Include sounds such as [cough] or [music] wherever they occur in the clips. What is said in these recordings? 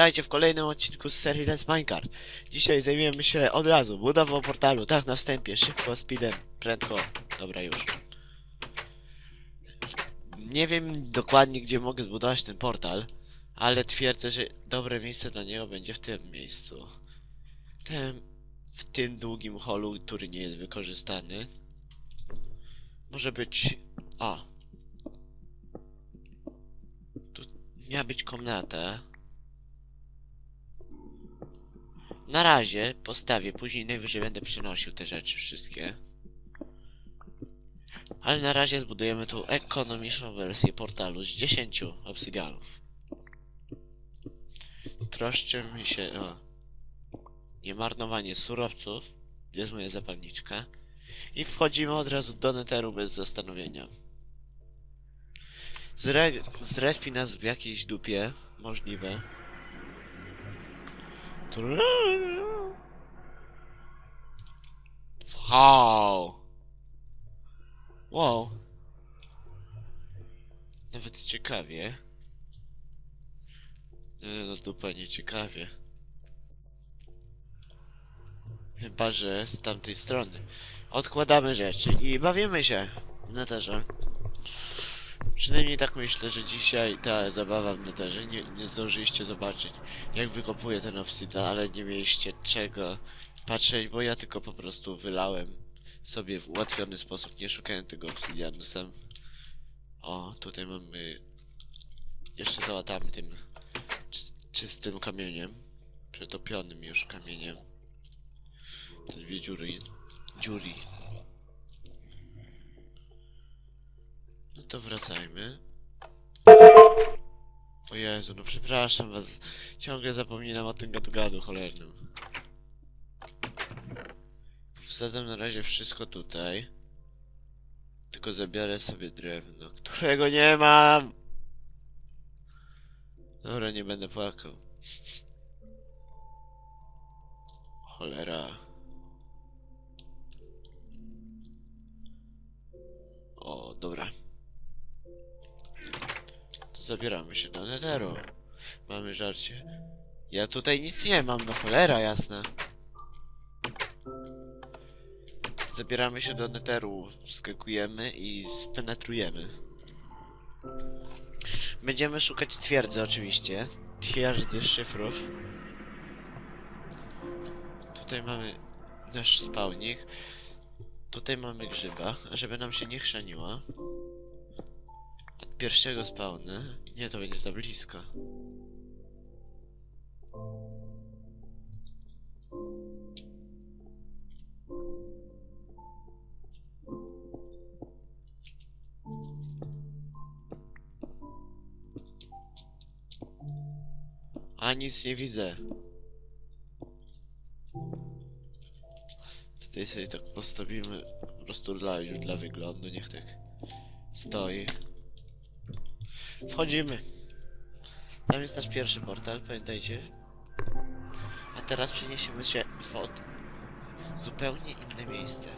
Witajcie w kolejnym odcinku z serii Let's Minecraft. Dzisiaj zajmiemy się od razu budową portalu, tak na wstępie, szybko, speedem, prędko. Dobra, już. Nie wiem dokładnie, gdzie mogę zbudować ten portal, ale twierdzę, że dobre miejsce dla niego będzie w tym miejscu. W tym długim holu, który nie jest wykorzystany. Może być... O, miała być komnata. Na razie postawię, później najwyżej będę przynosił te rzeczy wszystkie. Ale na razie zbudujemy tu ekonomiczną wersję portalu z 10 obsydianów. Troszczę mi się o niemarnowanie surowców. Gdzie jest moja zapalniczka? I wchodzimy od razu do neteru bez zastanowienia. Zre zrespi nas w jakiejś dupie. Możliwe. Wow. Wow. Nawet ciekawie. Nie, no dupa nie ciekawie. Chyba, że z tamtej strony. Odkładamy rzeczy i bawimy się w neterze. Przynajmniej tak myślę, że dzisiaj ta zabawa w neterze nie, nie zdążyliście zobaczyć jak wykopuję ten obsydian, ale nie mieliście czego patrzeć, bo ja tylko po prostu wylałem sobie w ułatwiony sposób, nie szukałem tego obsydianu sam. O, tutaj mamy... Jeszcze załatamy tym czy, czystym kamieniem. Przetopionym już kamieniem. Te dwie dziury. Dziury. No to wracajmy. O Jezu, no przepraszam was. Ciągle zapominam o tym gadu-gadu cholernym. Wsadzam na razie wszystko tutaj. Tylko zabiorę sobie drewno, którego nie mam! Dobra, nie będę płakał. Cholera. O, dobra. Zabieramy się do netheru. Mamy żarcie. Ja tutaj nic nie mam, no cholera jasna. Zabieramy się do netheru, skakujemy i spenetrujemy. Będziemy szukać twierdzy oczywiście. Twierdzy szyfrów. Tutaj mamy nasz spawnik. Tutaj mamy grzyba, żeby nam się nie chrzaniła. Pierwszego spawna. Nie, to będzie za blisko. A nic nie widzę. Tutaj sobie tak postawimy po prostu dla, już dla wyglądu, niech tak stoi. Wchodzimy. Tam jest nasz pierwszy portal, pamiętajcie. A teraz przeniesiemy się w zupełnie inne miejsce.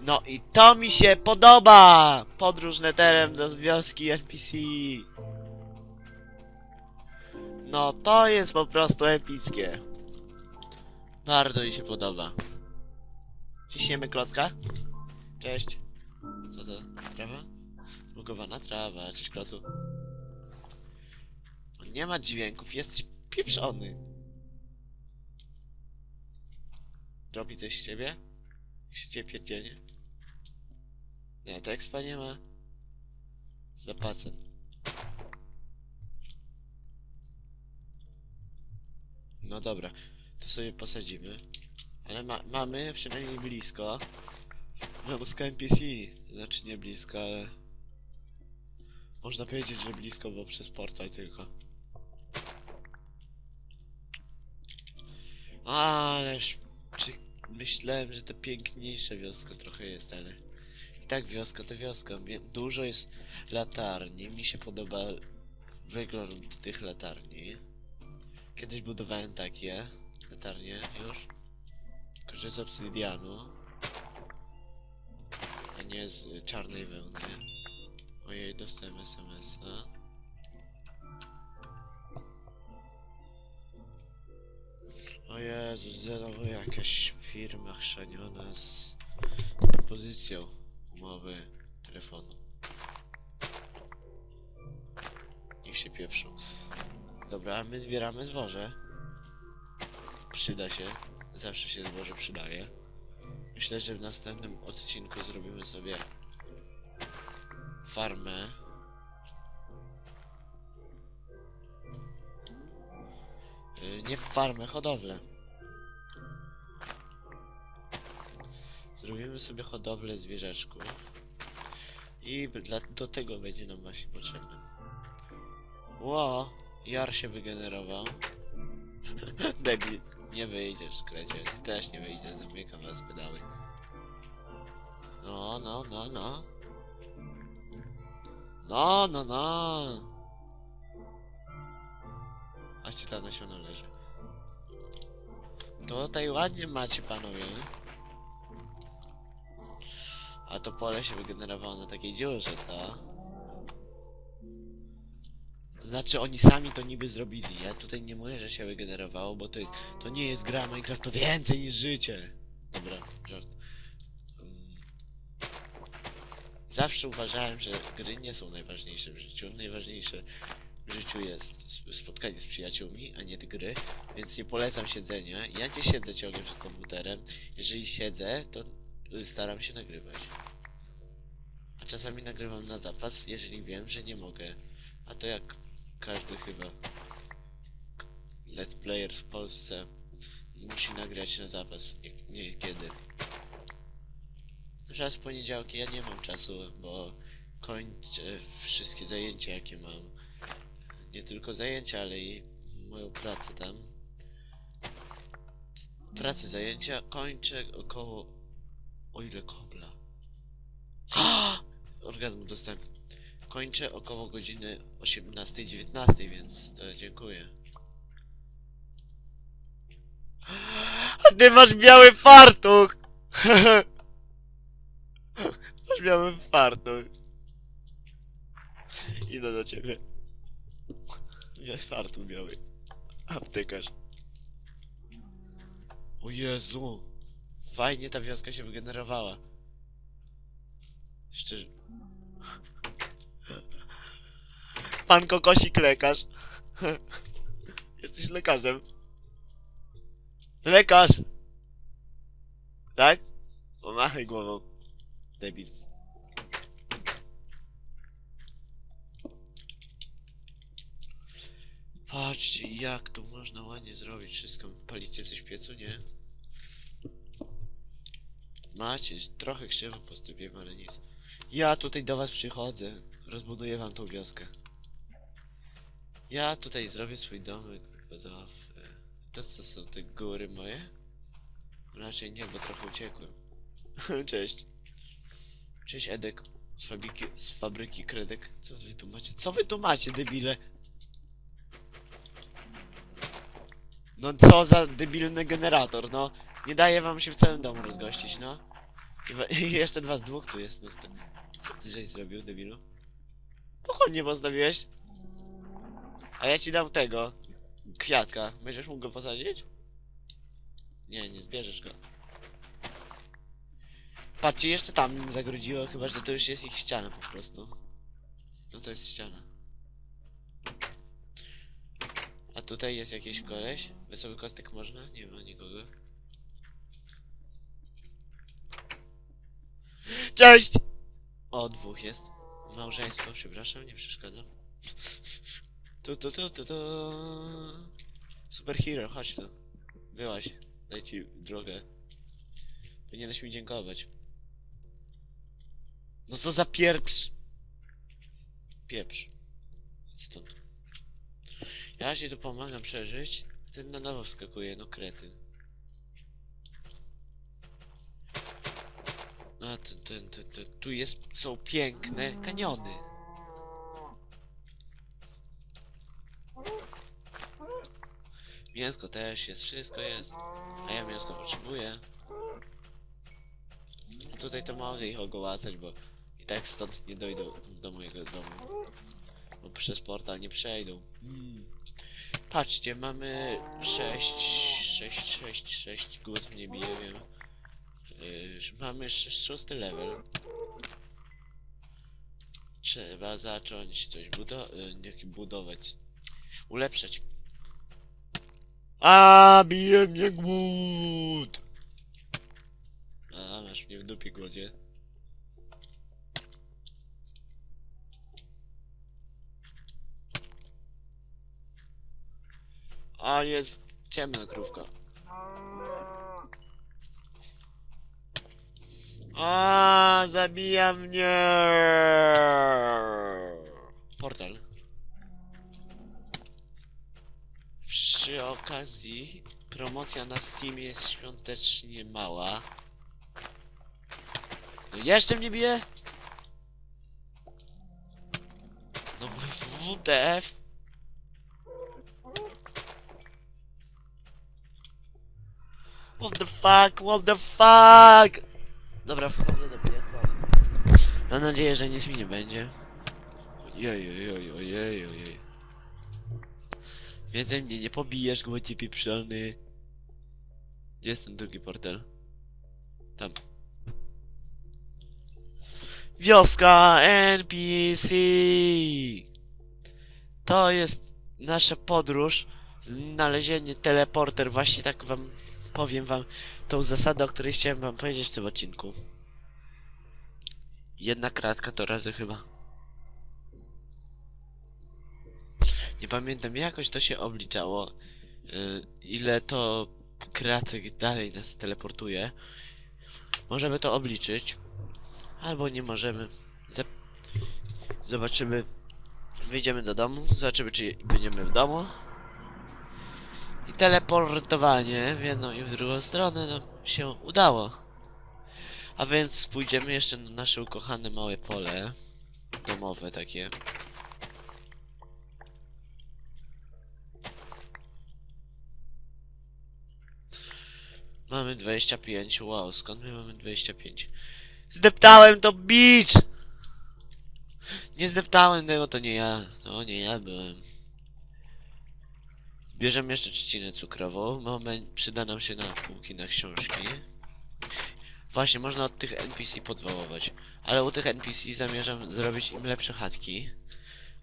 No i to mi się podoba! Podróż neterem do wioski NPC. No to jest po prostu epickie. Bardzo mi się podoba. Ciśniemy klocka. Cześć. Co to? Trawa? Zbugowana trawa. Cześć klocu. O, Nie ma dźwięków, jesteś pieprzony. Robi coś z ciebie? Się ciebie pierdzielnie? Nie, tekspa nie ma. Zapasem. No dobra, to sobie posadzimy. Ale ma mamy przynajmniej blisko. Wioska NPC. Znaczy nie blisko, ale... Można powiedzieć, że blisko, bo przez portal tylko. Ależ... Czy... Myślałem, że to piękniejsza wioska trochę jest, ale... I tak wioska to wioska. Dużo jest latarni. Mi się podoba wygląd tych latarni. Kiedyś budowałem takie latarnie już. Tylko że z obsydianu. A nie z czarnej wełny. Ojej, dostałem SMS-a. O Jezus, jakaś firma chrzaniona z propozycją umowy telefonu. Niech się pieprzą. Dobra, my zbieramy zboże. Przyda się. Zawsze się zboże przydaje. Myślę, że w następnym odcinku zrobimy sobie farmę. Y, Nie farmę, hodowlę. Zrobimy sobie hodowlę zwierzaczków. I dla, do tego będzie nam właśnie potrzebne. Ło, Jar się wygenerował. [laughs] Debil. Nie wyjdziesz, krecie. Ty też nie wyjdziesz, zamykam was pedały. No, no, no, no. No, no, no. Aście ta nasiona leży. Tutaj ładnie macie, panowie. A to pole się wygenerowało na takiej dziurze, co? To znaczy oni sami to niby zrobili. Ja tutaj nie mówię, że się wygenerowało, bo to, jest, to nie jest gra Minecraft, to więcej niż życie. Dobra, żart. Zawsze uważałem, że gry nie są najważniejsze w życiu. Najważniejsze w życiu jest sp- spotkanie z przyjaciółmi, a nie gry, więc nie polecam siedzenia. Ja nie siedzę ciągle przed komputerem. Jeżeli siedzę, to y, staram się nagrywać. A czasami nagrywam na zapas, jeżeli wiem, że nie mogę. A to jak każdy chyba let's player w Polsce musi nagrać na zapas, nie, nie kiedy. Raz poniedziałki ja nie mam czasu, bo kończę wszystkie zajęcia jakie mam. Nie tylko zajęcia, ale i moją pracę tam. Pracę, zajęcia kończę około... O ile kobla? [gasps] Orgazmu dostęp. Kończę około godziny 18-19, więc to dziękuję. [gasps] A ty masz biały fartuch! [laughs] masz biały fartuch. Idę do ciebie. Biały fartuch biały. Aptekarz. O Jezu! Fajnie ta wioska się wygenerowała. Szczerze. Pan Kokosik lekarz. Jesteś lekarzem. Lekarz! Tak? Pomachaj głową. Debil. Patrzcie, jak tu można ładnie zrobić wszystko. Palicie coś piecu, nie? Macie, trochę krzywo postąpiłem, ale nic. Ja tutaj do was przychodzę. Rozbuduję wam tą wioskę. Ja tutaj zrobię swój domek budowy. To co są te góry moje? Raczej nie, bo trochę uciekłem. [laughs] Cześć. Cześć Edek. Z fabryki, z fabryki Kredek. Co wy tu macie? Co wy tu macie, debile? No co za debilny generator, no. Nie daje wam się w całym domu rozgościć, no. I, [laughs] i jeszcze dwa z dwóch tu jest. No, to- co ty żeś zrobił, debilu? Pochodnie postawiłeś? A ja ci dam tego. Kwiatka. Będziesz mógł go posadzić? Nie, nie zbierzesz go. Patrzcie, jeszcze tam zagrodziło, chyba że to już jest ich ściana po prostu. No to jest ściana. A tutaj jest jakiś koleś? Wesoły kostek można? Nie ma nikogo. Cześć! O, dwóch jest. Małżeństwo, przepraszam, nie przeszkadzam. Tu, tu, tu, tu, tu. Superhero, chodź tu. Byłaś. Daj ci drogę. Powinieneś mi dziękować. No co za pieprz. Pieprz. Stąd. Ja się tu pomagam przeżyć, a ten na nowo wskakuje, no kretyn. A ten, ten, ten, ten, tu jest, są piękne kaniony. Mięsko też jest, wszystko jest. A ja mięsko potrzebuję. A tutaj to mogę ich ogołacać, bo i tak stąd nie dojdą do mojego domu. Bo przez portal nie przejdą. Hmm. Patrzcie, mamy 6, 6, 6, 6. Głos mnie bije, wiem. Yy, mamy sz- szósty level. Trzeba zacząć coś budo yy, budować. Ulepszać. A bije mnie głód! A, masz mnie w dupie głodzie. A jest ciemna krówka. A zabija mnie! Portal. Przy okazji promocja na Steamie jest świątecznie mała. No jeszcze mnie bije? No WTF? What the fuck? What the fuck? Dobra, wchodzę do piekła. Mam nadzieję, że nic mi nie będzie. Ojej, ojej, ojej, ojej. Więcej mnie nie pobijesz, głodzie pieprzony. Gdzie jest ten drugi portal? Tam. Wioska NPC! To jest nasza podróż. Znalezienie teleporter. Właśnie tak wam powiem wam tą zasadę, o której chciałem wam powiedzieć w tym odcinku. Jedna kratka to razy chyba. Nie pamiętam, jakoś to się obliczało. y, ile to kratek dalej nas teleportuje. Możemy to obliczyć. Albo nie możemy. Zobaczymy. Wyjdziemy do domu. Zobaczymy, czy będziemy w domu. Teleportowanie w jedną i w drugą stronę nam się udało. A więc pójdziemy jeszcze na nasze ukochane małe pole. Domowe takie. Mamy 25, wow, skąd my mamy 25? Zdeptałem to beach! Nie zdeptałem tego, to nie ja, to nie ja byłem. Bierzemy jeszcze trzcinę cukrową, moment przyda nam się na półki na książki. Właśnie, można od tych NPC podwołować. Ale u tych NPC zamierzam zrobić im lepsze chatki.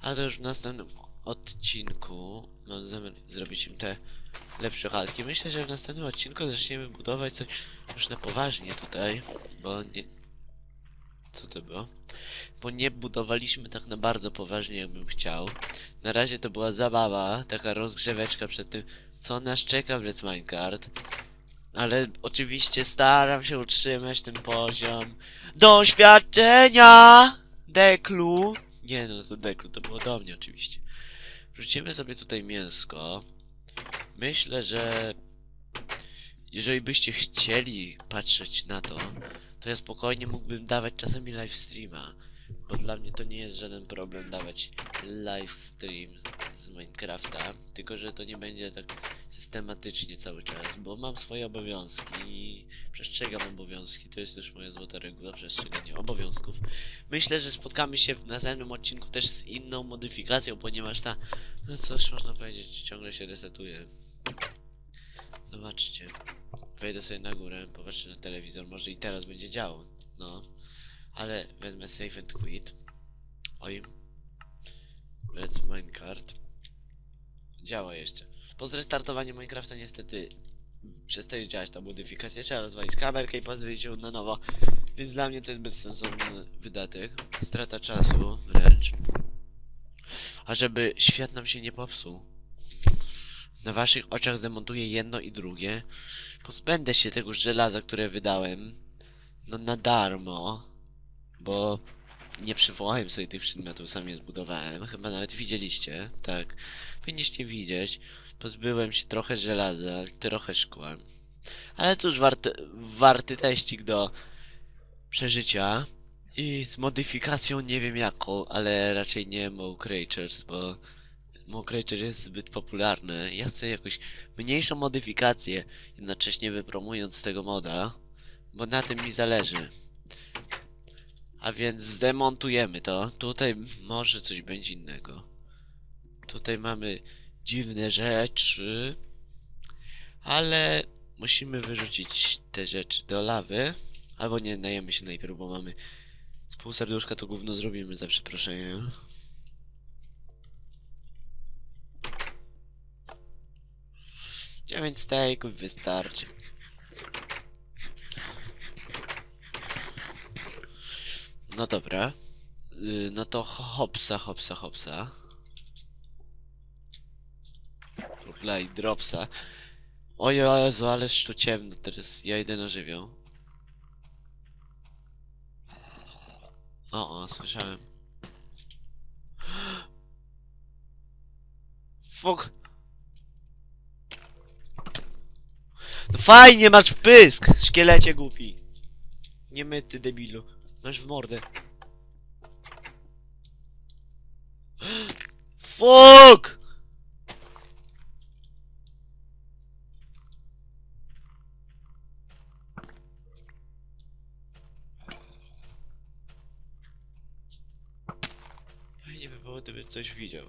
A to już w następnym odcinku mam zamiar zrobić im te lepsze chatki. Myślę, że w następnym odcinku zaczniemy budować coś już na poważnie tutaj, bo nie... Co to było? Bo nie budowaliśmy tak na bardzo poważnie, jakbym chciał. Na razie to była zabawa, taka rozgrzeweczka przed tym, co nas czeka w Let's Minecraft. Ale oczywiście staram się utrzymać ten poziom doświadczenia deklu. Nie no, to deklu, to było do mnie oczywiście. Wrzucimy sobie tutaj mięsko. Myślę, że jeżeli byście chcieli patrzeć na to, to ja spokojnie mógłbym dawać czasami live streama. Bo dla mnie to nie jest żaden problem dawać live stream z- z Minecrafta, tylko że to nie będzie tak systematycznie cały czas, bo mam swoje obowiązki i przestrzegam obowiązki. To jest też moja złota reguła, przestrzeganie obowiązków. Myślę, że spotkamy się w następnym odcinku też z inną modyfikacją, ponieważ ta, no można powiedzieć, ciągle się resetuje. Zobaczcie. Wejdę sobie na górę, popatrzę na telewizor, może i teraz będzie działo. No. Ale wezmę save and quit. Oj. Let's Minecraft. Działa jeszcze. Po zrestartowaniu Minecrafta niestety przestaje działać ta modyfikacja. Trzeba rozwalić kamerkę i postawić ją na nowo. Więc dla mnie to jest bezsensowny wydatek. Strata czasu wręcz. A żeby świat nam się nie popsuł. Na waszych oczach zdemontuję jedno i drugie. Pozbędę się tego żelaza, które wydałem. No na darmo. Bo nie przywołałem sobie tych przedmiotów, sam je zbudowałem. Chyba nawet widzieliście. Tak. Powinniście widzieć. Pozbyłem się trochę żelaza, trochę szkła. Ale cóż, warty, warty teścik do przeżycia. I z modyfikacją nie wiem jaką, ale raczej nie Mo Creatures, bo Mo Creature jest zbyt popularny. Ja chcę jakąś mniejszą modyfikację, jednocześnie wypromując tego moda, bo na tym mi zależy. A więc zdemontujemy to. Tutaj może coś będzie innego. Tutaj mamy dziwne rzeczy. Ale musimy wyrzucić te rzeczy do lawy. Albo nie, najemy się najpierw, bo mamy z pół serduszka to gówno zrobimy za przeproszeniem. Dziewięć stejków wystarczy. No dobra. Y, No to hopsa, hopsa, hopsa. Wlej dropsa. O Jezu, ale tu ciemno, teraz ja idę na żywioł. O, o, słyszałem. [gasps] Fuk. Fajnie, masz pysk, szkielecie głupi. Nie my, ty debilu. Masz w mordę. Fuk! Fajnie by było, gdyby ktoś widział.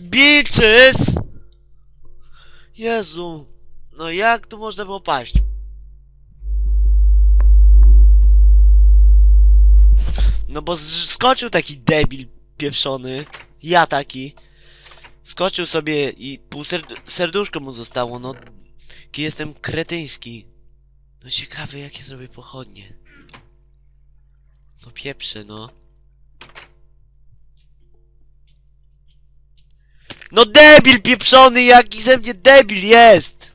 Bitches! Jezu! No jak tu można było paść? No bo skoczył taki debil pieprzony. Ja taki. Skoczył sobie i pół serd serduszko mu zostało, no. Jaki jestem kretyński. No ciekawe jakie zrobię pochodnie. No pieprze, no. No debil pieprzony, jaki ze mnie debil jest!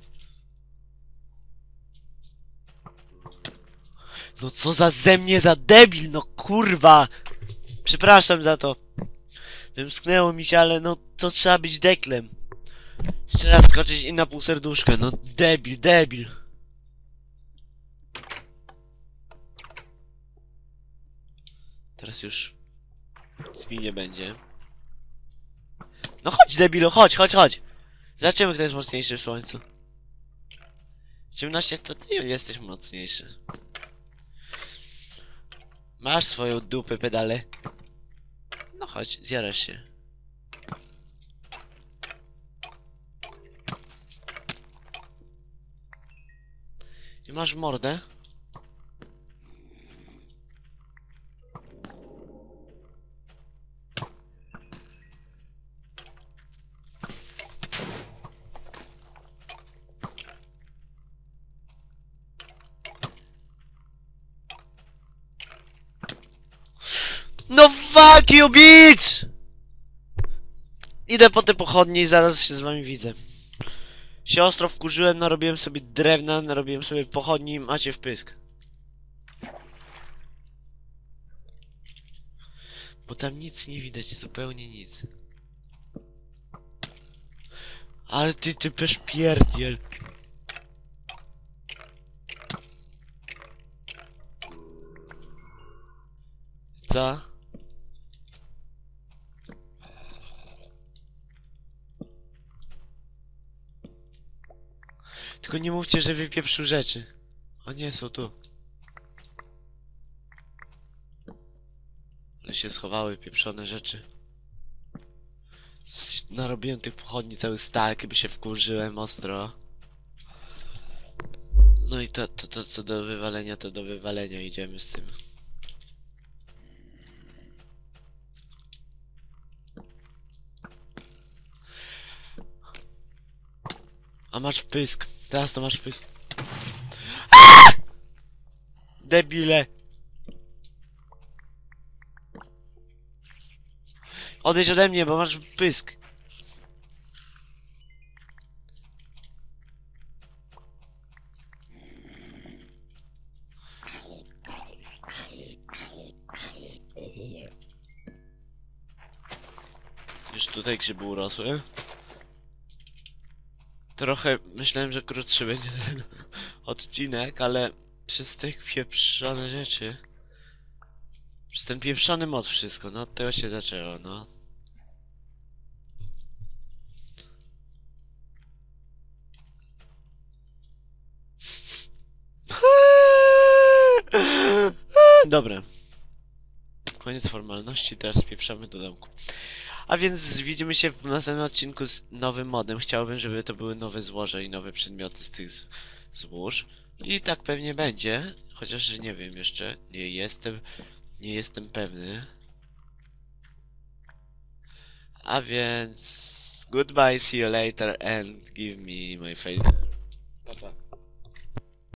No co za ze mnie za debil, no kurwa! Przepraszam za to. Wymsknęło mi się, ale no to trzeba być deklem. Jeszcze raz skoczyć i na pół serduszka, no debil, debil. Teraz już nic mi nie będzie. No chodź debilu, chodź, chodź, chodź. Zobaczymy kto jest mocniejszy w słońcu. 18 to ty jesteś mocniejszy. Masz swoją dupę pedale. No chodź, zjarasz się. I masz mordę? You bitch! Idę po te pochodnie i zaraz się z wami widzę. Się ostro wkurzyłem, narobiłem sobie drewna, narobiłem sobie pochodni i macie wpysk. Bo tam nic nie widać, zupełnie nic. Ale ty, ty pierdziel. Co? Tylko nie mówcie, że wypieprzył rzeczy. O nie, są tu. Ale się schowały pieprzone rzeczy. Narobiłem tych pochodni cały stak, by się wkurzyłem ostro. No i to, to, to co do wywalenia, to do wywalenia idziemy z tym. A masz pysk. Teraz to masz. Aaaa! Debile. Odejdź ode mnie, bo masz pysk. Już tutaj grzyby urosły. Trochę myślałem, że krótszy będzie ten [laughs] odcinek, ale przez te pieprzone rzeczy. Przez ten pieprzony mod wszystko, no od tego się zaczęło, no. [laughs] Dobra. Koniec formalności, teraz spieprzamy do domku. A więc widzimy się w następnym odcinku z nowym modem. Chciałbym, żeby to były nowe złoże i nowe przedmioty z tych złóż. I tak pewnie będzie. Chociaż nie wiem jeszcze. Nie jestem. Nie jestem pewny. A więc. Goodbye, see you later and give me my face. Pa, pa.